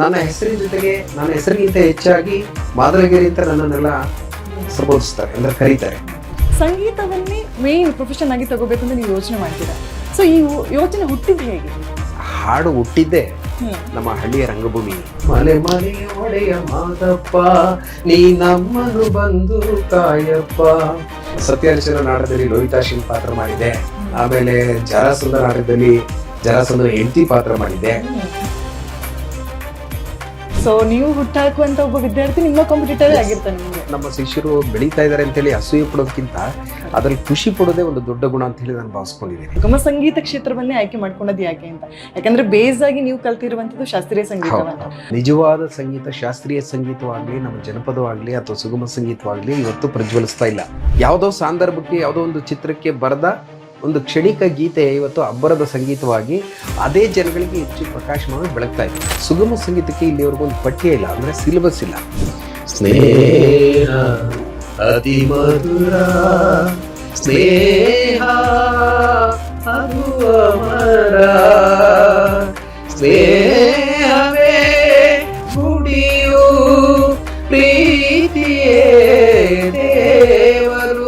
ನನ್ನ ಹೆಸರಿನ ಜೊತೆಗೆ ನನ್ನ ಹೆಸರಿಗಿಂತ ಹೆಚ್ಚಾಗಿ ಮಾದರಿಗಿರಿ ಅಂತ ನನ್ನನ್ನೆಲ್ಲ ಸಂಬೋಧಿಸ್ತಾರೆ ಅಂದ್ರೆ ಕರೀತಾರೆ. ಸಂಗೀತವನ್ನೇ ಮೇನ್ ಪ್ರೊಫೆಷನ್ ಆಗಿ ತಗೋಬೇಕು ಅಂತ ನೀವು ಯೋಚನೆ ಮಾಡ್ತೀರಾ? ಸೊ ಈ ಯೋಚನೆ ಹುಟ್ಟಿದ್ದು ಹೇಗೆ? ಹಾಡು ಹುಟ್ಟಿದ್ದೆ ನಮ್ಮ ಹಳ್ಳಿಯ ರಂಗಭೂಮಿ. ಮಲೆ ಮಲೆ ಒಡೆಯ ಮಾದಪ್ಪ ನೀ ನಮ್ಮನು ಬಂದು ಕಾಯಪ್ಪ ಸತ್ಯರಚನ ನಾಟಕದಲ್ಲಿ ಲೋಹಿತಾಶಿನ್ ಪಾತ್ರ ಮಾಡಿದೆ. ಆಮೇಲೆ ಜರಾಸಂಧ ನಾಟಕದಲ್ಲಿ ಜರಾಸಂಧ ಹೆಂಡತಿ ಪಾತ್ರ ಮಾಡಿದೆ. ಸೊ ನೀವು ಹುಟ್ಟಾಕುವಂತ ಒಬ್ಬ ವಿದ್ಯಾರ್ಥಿ ನಿಮ್ಮ ಕಾಂಪಿಟೇಟರ್ ಆಗಿರ್ತಾನೆ ನಿಮಗೆ. ನಮ್ಮ ಶಿಷ್ಯರು ಬೆಳೀತಾ ಇದ್ದಾರೆ ಅಂತೇಳಿ ಅಸೂಯೆ ಪಡೋದಕ್ಕಿಂತ ಅದ್ರಲ್ಲಿ ಖುಷಿ ಪಡೋದೇ ಒಂದು ದೊಡ್ಡ ಗುಣ ಅಂತ ಹೇಳಿ ನಾನು ಭಾವಿಸ್ಕೊಂಡಿದ್ದೀನಿ. ಸುಗಮ ಸಂಗೀತ ಕ್ಷೇತ್ರವನ್ನೇ ಆಯ್ಕೆ ಮಾಡ್ಕೊಂಡದ್ದು ಯಾಕೆ ಅಂತ? ಯಾಕಂದ್ರೆ ಬೇಸ್ ಆಗಿ ನೀವು ಕಲ್ತಿರುವಂತದ್ದು ಶಾಸ್ತ್ರೀಯ ಸಂಗೀತವನ್ನ ನಿಜವಾದ ಸಂಗೀತ ಶಾಸ್ತ್ರೀಯ ಸಂಗೀತವಾಗ್ಲಿ ನಮ್ಮ ಜನಪದವಾಗ್ಲಿ ಅಥವಾ ಸುಗಮ ಸಂಗೀತವಾಗ್ಲಿ ಇವತ್ತು ಪ್ರಜ್ವಲಿಸ್ತಾ ಇಲ್ಲ. ಯಾವುದೋ ಸಂದರ್ಭಕ್ಕೆ ಯಾವುದೋ ಒಂದು ಚಿತ್ರಕ್ಕೆ ಬರೆದ ಒಂದು ಕ್ಷಣಿಕ ಗೀತೆ ಇವತ್ತು ಅಬ್ಬರದ ಸಂಗೀತವಾಗಿ ಅದೇ ಜನಗಳಿಗೆ ಹೆಚ್ಚು ಪ್ರಕಾಶಮಾನ ಬೆಳಗ್ತಾ ಇದೆ. ಸುಗಮ ಸಂಗೀತಕ್ಕೆ ಇಲ್ಲಿವರೆಗೂ ಒಂದು ಪಠ್ಯ ಇಲ್ಲ ಅಂದ್ರೆ ಸಿಲೆಬಸ್ ಇಲ್ಲ. ಸ್ನೇಹ ಸ್ನೇಹ ಸ್ನೇಹವೇ ಪ್ರೀತಿಯೇ ದೇವರು.